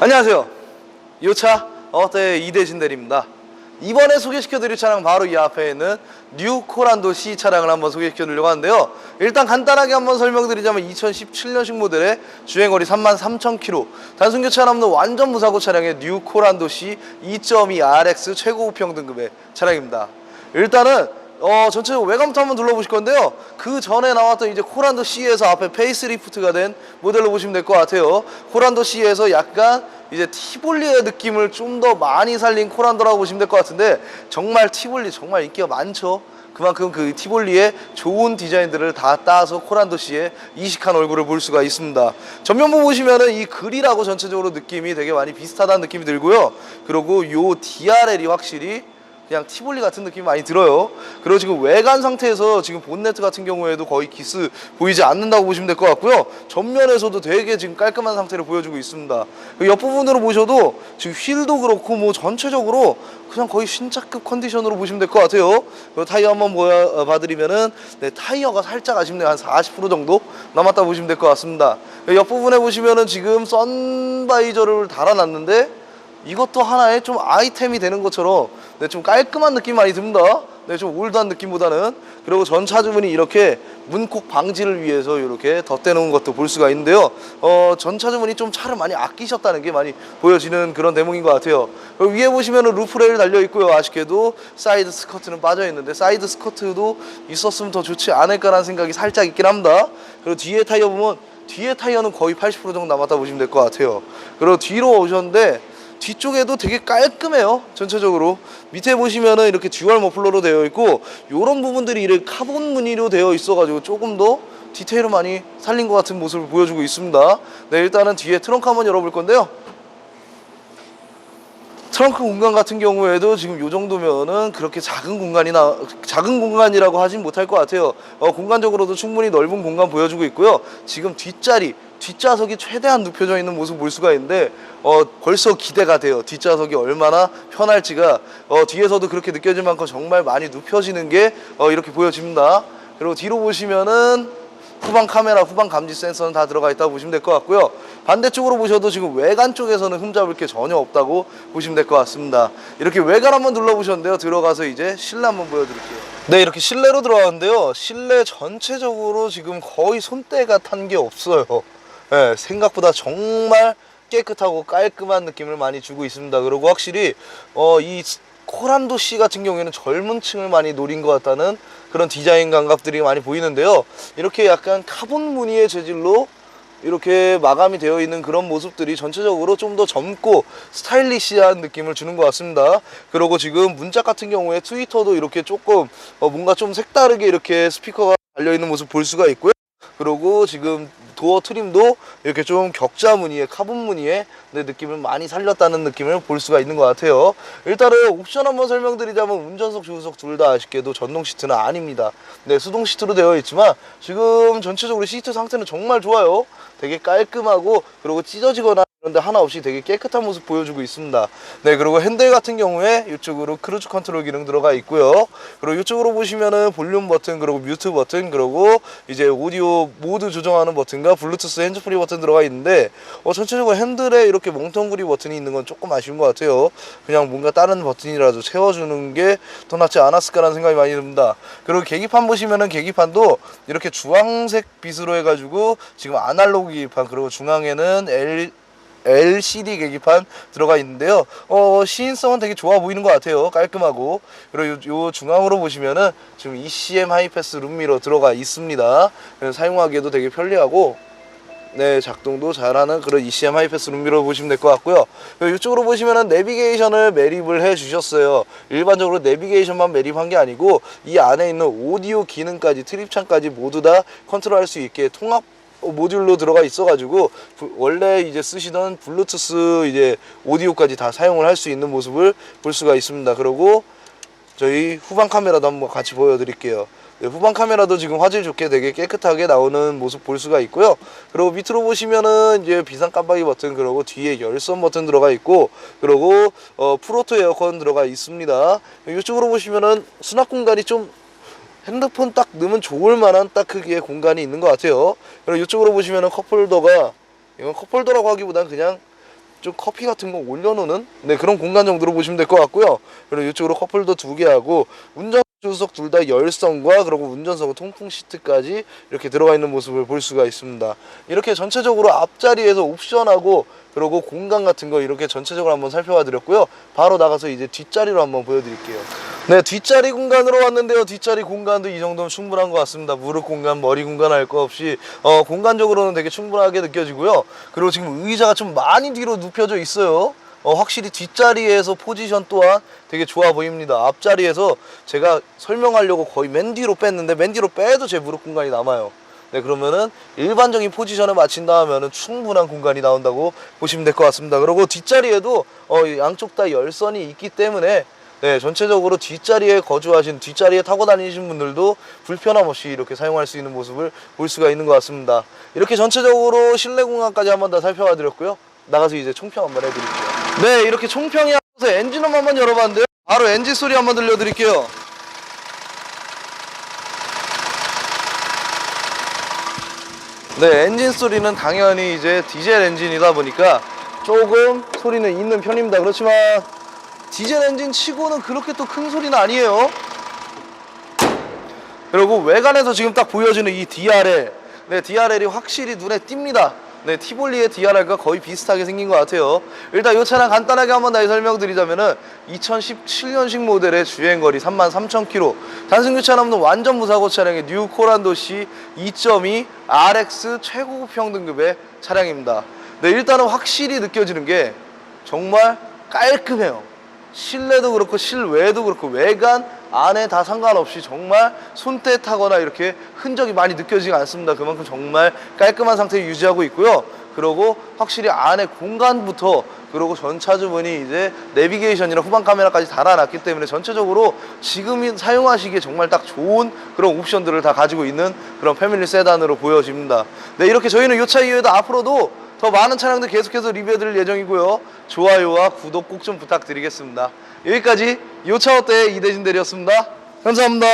안녕하세요. 요차 어때 이대진 대리입니다. 이번에 소개시켜 드릴 차량 바로 이 앞에 있는 뉴 코란도 C 차량을 한번 소개시켜 드리려고 하는데요. 일단 간단하게 한번 설명드리자면 2017년식 모델의 주행거리 33,000km 단순 교체만 없는 완전 무사고 차량의 뉴 코란도 C 2.2 RX 최고 우평 등급의 차량입니다. 일단은 어, 전체적으로 외관부터 한번 둘러보실 건데요. 그 전에 나왔던 이제 코란도 C에서 앞에 페이스리프트가 된 모델로 보시면 될 것 같아요. 코란도 C에서 약간 이제 티볼리의 느낌을 좀 더 많이 살린 코란도라고 보시면 될 것 같은데 정말 티볼리 정말 인기가 많죠. 그만큼 그 티볼리의 좋은 디자인들을 다 따서 코란도 씨의 이식한 얼굴을 볼 수가 있습니다. 전면부 보시면은 이 그릴하고 전체적으로 느낌이 되게 많이 비슷하다는 느낌이 들고요. 그리고 요 DRL이 확실히 그냥 티볼리 같은 느낌이 많이 들어요. 그리고 지금 외관 상태에서 지금 본네트 같은 경우에도 거의 기스 보이지 않는다고 보시면 될 것 같고요. 전면에서도 되게 지금 깔끔한 상태를 보여주고 있습니다. 그 옆부분으로 보셔도 지금 휠도 그렇고 뭐 전체적으로 그냥 거의 신차급 컨디션으로 보시면 될 것 같아요. 그 타이어 한번 어, 봐드리면은 네, 타이어가 살짝 아쉽네요. 한 40% 정도 남았다 보시면 될 것 같습니다. 그 옆부분에 보시면은 지금 선바이저를 달아놨는데 이것도 하나의 좀 아이템이 되는 것처럼 네, 좀 깔끔한 느낌 많이 듭니다. 네, 좀 올드한 느낌보다는 그리고 전차 주문이 이렇게 문콕 방지를 위해서 이렇게 덧대놓은 것도 볼 수가 있는데요. 어, 전차 주문이 좀 차를 많이 아끼셨다는 게 많이 보여지는 그런 대목인 것 같아요. 위에 보시면은 루프레일 달려 있고요. 아쉽게도 사이드 스커트는 빠져 있는데 사이드 스커트도 있었으면 더 좋지 않을까라는 생각이 살짝 있긴 합니다. 그리고 뒤에 타이어 보면 뒤에 타이어는 거의 80% 정도 남았다 보시면 될 것 같아요. 그리고 뒤로 오셨는데 뒤쪽에도 되게 깔끔해요 전체적으로 밑에 보시면은 이렇게 듀얼 머플러로 되어 있고 이런 부분들이 이렇게 카본 무늬로 되어 있어 가지고 조금 더 디테일을 많이 살린 것 같은 모습을 보여주고 있습니다 네 일단은 뒤에 트렁크 한번 열어볼 건데요 트렁크 공간 같은 경우에도 지금 요 정도면은 그렇게 작은 공간이나 작은 공간이라고 하진 못할 것 같아요. 어, 공간적으로도 충분히 넓은 공간 보여주고 있고요. 지금 뒷자리 뒷좌석이 최대한 눕혀져 있는 모습 볼 수가 있는데 어, 벌써 기대가 돼요. 뒷좌석이 얼마나 편할지가 어, 뒤에서도 그렇게 느껴질 만큼 정말 많이 눕혀지는 게 어, 이렇게 보여집니다. 그리고 뒤로 보시면은 후방 카메라, 후방 감지 센서는 다 들어가 있다고 보시면 될 것 같고요. 반대쪽으로 보셔도 지금 외관 쪽에서는 흠잡을 게 전혀 없다고 보시면 될 것 같습니다. 이렇게 외관 한번 둘러보셨는데요. 들어가서 이제 실내 한번 보여드릴게요. 네, 이렇게 실내로 들어왔는데요. 실내 전체적으로 지금 거의 손때가 탄 게 없어요. 네, 생각보다 정말 깨끗하고 깔끔한 느낌을 많이 주고 있습니다. 그리고 확실히 어, 이 코란도 씨 같은 경우에는 젊은 층을 많이 노린 것 같다는 그런 디자인 감각들이 많이 보이는데요. 이렇게 약간 카본 무늬의 재질로 이렇게 마감이 되어 있는 그런 모습들이 전체적으로 좀 더 젊고 스타일리시한 느낌을 주는 것 같습니다. 그리고 지금 문짝 같은 경우에 트위터도 이렇게 조금 어, 뭔가 좀 색다르게 이렇게 스피커가 달려 있는 모습 볼 수가 있고요. 그리고 지금 도어 트림도 이렇게 좀 격자 무늬의 카본 무늬의 네, 느낌을 많이 살렸다는 느낌을 볼 수가 있는 것 같아요. 일단은 옵션 한번 설명드리자면 운전석, 조수석 둘 다 아쉽게도 전동 시트는 아닙니다. 네, 수동 시트로 되어 있지만 지금 전체적으로 시트 상태는 정말 좋아요. 되게 깔끔하고 그리고 찢어지거나 그런데 하나 없이 되게 깨끗한 모습 보여주고 있습니다. 네, 그리고 핸들 같은 경우에 이쪽으로 크루즈 컨트롤 기능 들어가 있고요. 그리고 이쪽으로 보시면은 볼륨 버튼, 그리고 뮤트 버튼, 그리고 이제 오디오 모드 조정하는 버튼과 블루투스 핸즈프리 버튼 들어가 있는데 어, 전체적으로 핸들에 이렇게 멍텅구리 버튼이 있는 건 조금 아쉬운 것 같아요. 그냥 뭔가 다른 버튼이라도 채워주는 게 더 낫지 않았을까라는 생각이 많이 듭니다. 그리고 계기판 보시면은 계기판도 이렇게 주황색 빛으로 해가지고 지금 아날로그 계기판 그리고 중앙에는 L LCD 계기판 들어가 있는데요. 어, 시인성은 되게 좋아 보이는 것 같아요. 깔끔하고. 그리고 요, 요 중앙으로 보시면은 지금 ECM 하이패스 룸미러 들어가 있습니다. 사용하기에도 되게 편리하고 네, 작동도 잘하는 그런 ECM 하이패스 룸미러 보시면 될 것 같고요. 이쪽으로 보시면은 내비게이션을 매립을 해 주셨어요. 일반적으로 내비게이션만 매립한 게 아니고 이 안에 있는 오디오 기능까지 트립창까지 모두 다 컨트롤할 수 있게 통합 모듈로 들어가 있어가지고 부- 원래 이제 쓰시던 블루투스 이제 오디오까지 다 사용을 할 수 있는 모습을 볼 수가 있습니다. 그리고 저희 후방 카메라도 한번 같이 보여드릴게요. 네, 후방 카메라도 지금 화질 좋게 되게 깨끗하게 나오는 모습 볼 수가 있고요. 그리고 밑으로 보시면은 이제 비상 깜빡이 버튼 그리고 뒤에 열선 버튼 들어가 있고 그리고 어, 프로토 에어컨 들어가 있습니다. 이쪽으로 보시면은 수납 공간이 좀 핸드폰 딱 넣으면 좋을 만한 딱 크기의 공간이 있는 것 같아요. 그리고 이쪽으로 보시면은 컵홀더가 이건 컵홀더라고 하기보단 그냥 좀 커피 같은 거 올려놓는 네 그런 공간 정도로 보시면 될 것 같고요. 그리고 이쪽으로 컵홀더 두 개 하고 운전 조수석 둘 다 열선과 그리고 운전석 통풍 시트까지 이렇게 들어가 있는 모습을 볼 수가 있습니다. 이렇게 전체적으로 앞자리에서 옵션하고 그리고 공간 같은 거 이렇게 전체적으로 한번 살펴봐 드렸고요. 바로 나가서 이제 뒷자리로 한번 보여드릴게요. 네, 뒷자리 공간으로 왔는데요. 뒷자리 공간도 이 정도면 충분한 것 같습니다. 무릎 공간, 머리 공간 할 거 없이 어, 공간적으로는 되게 충분하게 느껴지고요. 그리고 지금 의자가 좀 많이 뒤로 눕혀져 있어요. 어, 확실히 뒷자리에서 포지션 또한 되게 좋아 보입니다. 앞자리에서 제가 설명하려고 거의 맨 뒤로 뺐는데 맨 뒤로 빼도 제 무릎 공간이 남아요. 네, 그러면은 일반적인 포지션을 마친다 하면은 충분한 공간이 나온다고 보시면 될 것 같습니다. 그리고 뒷자리에도 어, 이 양쪽 다 열선이 있기 때문에 네, 전체적으로 뒷자리에 거주하신 뒷자리에 타고 다니신 분들도 불편함 없이 이렇게 사용할 수 있는 모습을 볼 수가 있는 것 같습니다. 이렇게 전체적으로 실내 공간까지 한번 다 살펴봐 드렸고요. 나가서 이제 총평 한번 해드릴게요. 네, 이렇게 총평이 하면서 엔진음 한번 열어봤는데요. 바로 엔진 소리 한번 들려드릴게요. 네, 엔진 소리는 당연히 이제 디젤 엔진이다 보니까 조금 소리는 있는 편입니다. 그렇지만 디젤 엔진 치고는 그렇게 또 큰 소리는 아니에요. 그리고 외관에서 지금 딱 보여지는 이 DRL, 네, DRL이 확실히 눈에 띕니다. 네, 티볼리의 DRL과 거의 비슷하게 생긴 것 같아요. 일단 이 차량 간단하게 한번 다시 설명드리자면은 2017년식 모델의 주행거리 33,000km, 단순 교체하면 완전 무사고 차량의 뉴 코란도시 2.2 RX 최고급형 등급의 차량입니다. 네, 일단은 확실히 느껴지는 게 정말 깔끔해요. 실내도 그렇고 실외도 그렇고 외관 안에 다 상관없이 정말 손때 타거나 이렇게 흔적이 많이 느껴지지 않습니다. 그만큼 정말 깔끔한 상태 유지하고 있고요. 그리고 확실히 안에 공간부터 그리고 전차주분이 이제 내비게이션이나 후방 카메라까지 달아놨기 때문에 전체적으로 지금 사용하시기에 정말 딱 좋은 그런 옵션들을 다 가지고 있는 그런 패밀리 세단으로 보여집니다. 네, 이렇게 저희는 이 차 이후에도 앞으로도 더 많은 차량들 계속해서 리뷰해드릴 예정이고요. 좋아요와 구독 꼭 좀 부탁드리겠습니다. 여기까지 요차 어때 이대진 대리였습니다. 감사합니다.